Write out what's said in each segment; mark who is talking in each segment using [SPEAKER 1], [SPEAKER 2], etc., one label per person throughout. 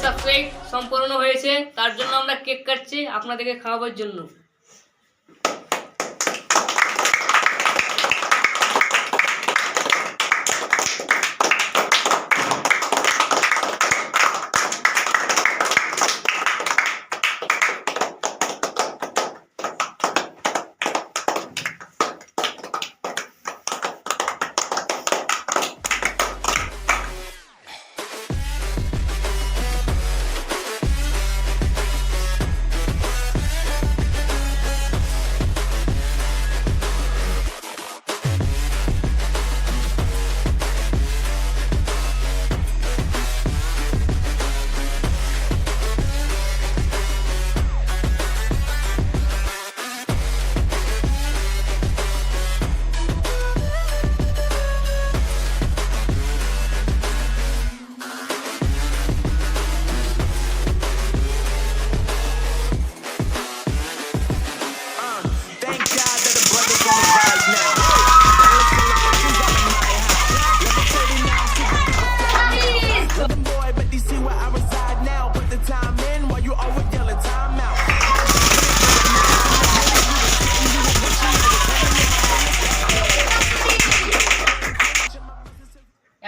[SPEAKER 1] আবেগ সম্পূর্ণ হয়েছে। তার জন্য আমরা কেক কাটছি। আপনাদেরকে খাওয়াবার জন্য।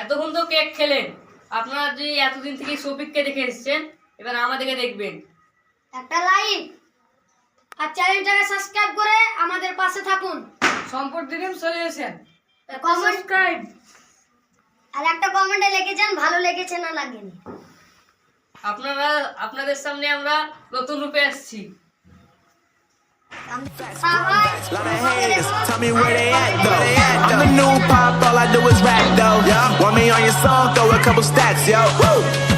[SPEAKER 1] এতক্ষণ তো কেক খেলেন। আপনারা যে এতদিন থেকে শফিককে দেখে এসেছেন এবার আমাদেরকে দেখবেন।
[SPEAKER 2] একটা লাইক আর চ্যানেলটাকে সাবস্ক্রাইব করে আমাদের পাশে থাকুন।
[SPEAKER 1] সম্পদ দিন সলিউশন
[SPEAKER 2] কমেন্ট আর একটা কমেন্টে লিখেছেন ভালো লেগেছে না লাগেনি।
[SPEAKER 1] আপনারা আপনাদের সামনে আমরা নতুন রূপে আসছি।
[SPEAKER 3] Tell me where they at though. I'm the new pop, all I do is rap though. Me on your song, throw a couple stacks, yo.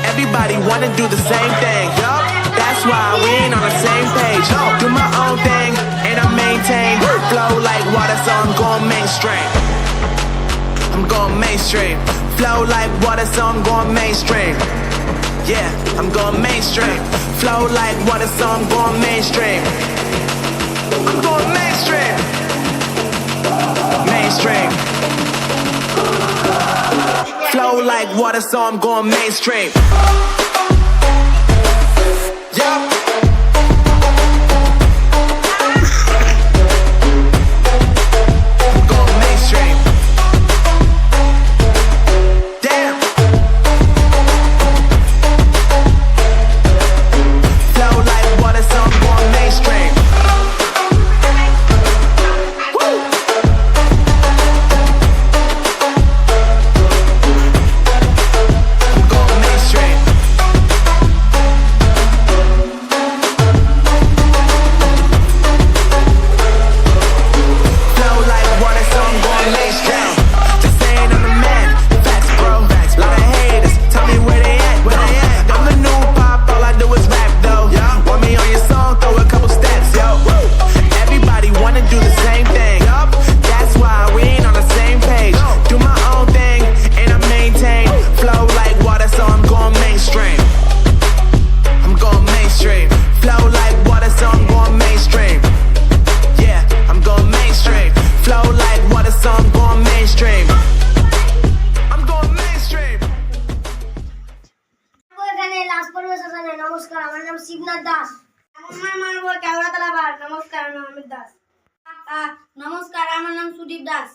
[SPEAKER 3] Everybody wanna do the same thing, yo. That's why we ain't on the same page. Yo. Do my own thing, and I maintain. Flow like water, so I'm going mainstream. I'm going mainstream. Flow like water, so I'm going mainstream. Yeah, I'm going mainstream. Flow like water, so I'm going mainstream. I'm going mainstream. Mainstream. Flow like water, so I'm going mainstream. So I'm going mainstream. I'm going mainstream.
[SPEAKER 2] নমস্কার আমার নাম শিবনাথ দাস। আমার মানব কেওড়া নমস্কার আমি অমিত দাস। নমস্কার আমার নাম সুদীপ দাস।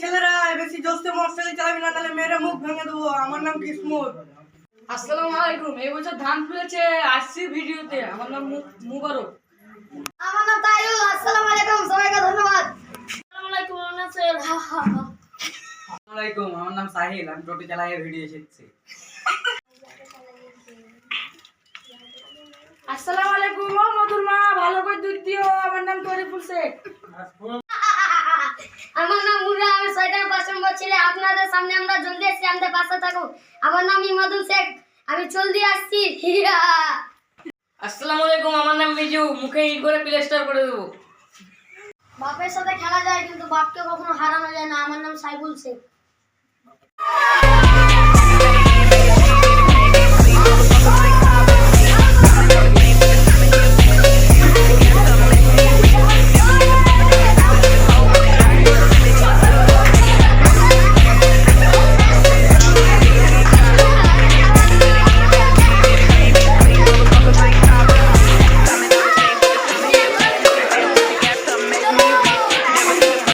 [SPEAKER 4] ছেলেরা বেশি জোস্তে মোটরসাইকেল চালাবি না তাহলে মেরে মুখ ভেঙে দেবো। আমার নাম কিসমত।
[SPEAKER 1] আসসালামু আলাইকুম। এই বছর ধান ফুলেছে আসছি ভিডিওতে। আমার নাম মুবারক।
[SPEAKER 2] আমার নাম তাইরুল আসসালামু আলাইকুম সবাইকে ধন্যবাদ। আসসালামু আলাইকুম আমার নাম সোহেল হা, হা, হা।
[SPEAKER 4] আমার নাম সাহিল আমি টোটো চালাই ভিডিও শিখছি
[SPEAKER 1] আসসালামু আলাইকুম ও মধুর মা ভালো করে দুধ দিও আমার নাম তরিফুল শেখ।
[SPEAKER 2] আমার নাম মুরা আমি ছয়টার পাঁচ নম্বর আপনাদের সামনে আমরা জলদি আসছি আমাদের পাশে থাকুন। আমার নাম ইমাদুল শেখ আমি জলদি আসছি।
[SPEAKER 1] আসসালামু আলাইকুম আমার নাম মিজু। মুখে ইট করে প্লেস্টার করে দেবো।
[SPEAKER 2] বাপের সাথে খেলা যায়, কিন্তু বাপকে কখনো হারানো যায় না। আমার নাম সাইবুল শেখ।